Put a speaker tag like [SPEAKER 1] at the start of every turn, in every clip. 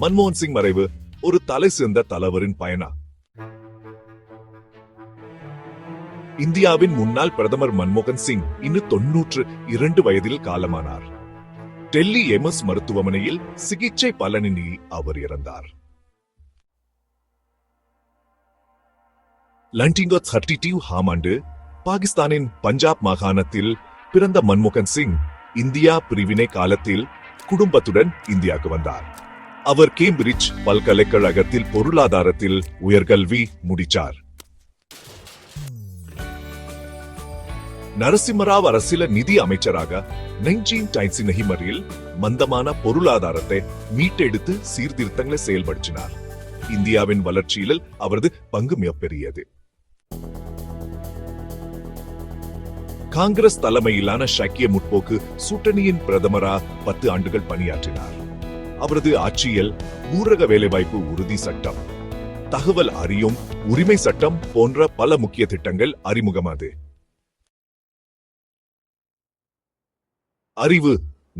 [SPEAKER 1] மன்மோகன் சிங் மறைவு ஒரு தலை சிறந்த தலைவரின் பயனா? இந்தியாவின் முன்னாள் பிரதமர் மன்மோகன் சிங் இன்னும் தொன்னூற்று இரண்டு வயதில் காலமானார். டெல்லி எம்எஸ் மருத்துவமனையில் சிகிச்சை பலனின்றி அவர் இறந்தார். லண்டிங்கோ தேர்ட்டி டூ ஆண்டு பாகிஸ்தானின் பஞ்சாப் மாகாணத்தில் பிறந்த மன்மோகன் சிங் இந்தியா பிரிவினை காலத்தில் குடும்பத்துடன் இந்தியாவுக்கு வந்தார். அவர் கேம்பிரிட்ஜ் பல்கலைக்கழகத்தில் பொருளாதாரத்தில் உயர்கல்வி முடித்தார் நரசிம்மராவ் அரசியல நிதி அமைச்சராக நைன்டீன் டைன்ஸின் மந்தமான பொருளாதாரத்தை மீட்டெடுத்து சீர்திருத்தங்களை செயல்படுத்தினார். இந்தியாவின் வளர்ச்சியில் அவரது பங்கு மிகப்பெரியது. காங்கிரஸ் தலைமையிலான ஷக்கிய முற்போக்கு கூட்டணியின் பிரதமரா பத்து ஆண்டுகள் பணியாற்றினார். அவரது ஆட்சியில் ஊரக வேலைவாய்ப்பு உறுதி சட்டம் தகவல் அறியும் உரிமை சட்டம் போன்ற பல முக்கிய திட்டங்கள் அறிமுகமாது அறிவு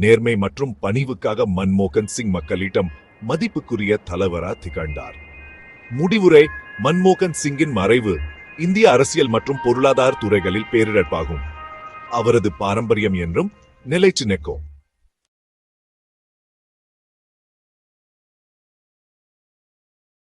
[SPEAKER 1] நேர்மை மற்றும் பணிவுக்காக மன்மோகன் சிங் மக்களிடம் மதிப்புக்குரிய தலைவரா திகழ்ந்தார். முடிவுரை மன்மோகன் சிங்கின் மறைவு இந்திய அரசியல் மற்றும் பொருளாதார துறைகளில் பேரிழப்பாகும். அவரது பாரம்பரியம் என்றும் நிலைச்சு நிற்கும்.